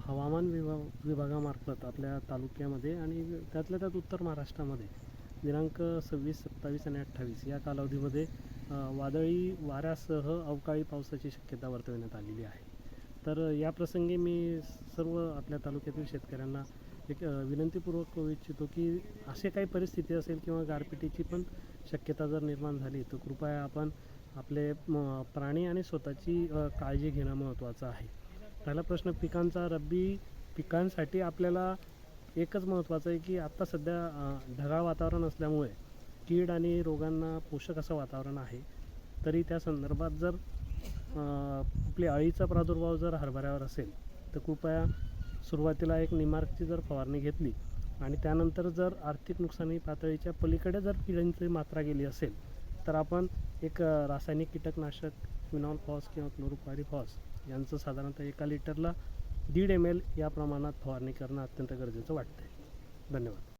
हवामान विभाग विभागामार्फत आपल्या तालुक्यामध्ये आणि त्यातल्या त्यात उत्तर महाराष्ट्रामध्ये दिनांक सव्वीस सत्तावीस आणि अठ्ठावीस या कालावधीमध्ये वादळी वाऱ्यासह अवकाळी पावसाची शक्यता वर्तविण्यात आलेली आहे. तर या प्रसंगी मी सर्व आपल्या तालुक्यातील शेतकऱ्यांना एक विनंतीपूर्वक करू इच्छितो की असे काही परिस्थिती असेल किंवा गारपिटीची पण शक्यता जर निर्माण झाली तर कृपया आपण आपले म, प्राणी आणि स्वतःची काळजी घेणं महत्त्वाचं आहे. पहिला प्रश्न पिकांचा रब्बी पिकांसाठी आपल्याला एकच महत्त्वाचं आहे की आत्ता सध्या ढगाळ वातावरण असल्यामुळे कीड आणि रोगांना पोषक असं वातावरण आहे. तरी त्या संदर्भात जर आपली अळीचा प्रादुर्भाव जर हरभऱ्यावर असेल तर कृपया सुरुवातीला एक निमार्कची जर फवारणी घेतली आणि त्यानंतर जर आर्थिक नुकसानी पातळीच्या पलीकडे जर किडांची मात्रा गेली असेल तर आपण एक रासायनिक कीटकनाशक फिनॉल फॉस किंवा क्लोरोपायरीफॉस यांचं साधारणतः एका लिटरला दीड एम एल या प्रमाणात फवारणी करणं अत्यंत गरजेचं वाटतं धन्यवाद.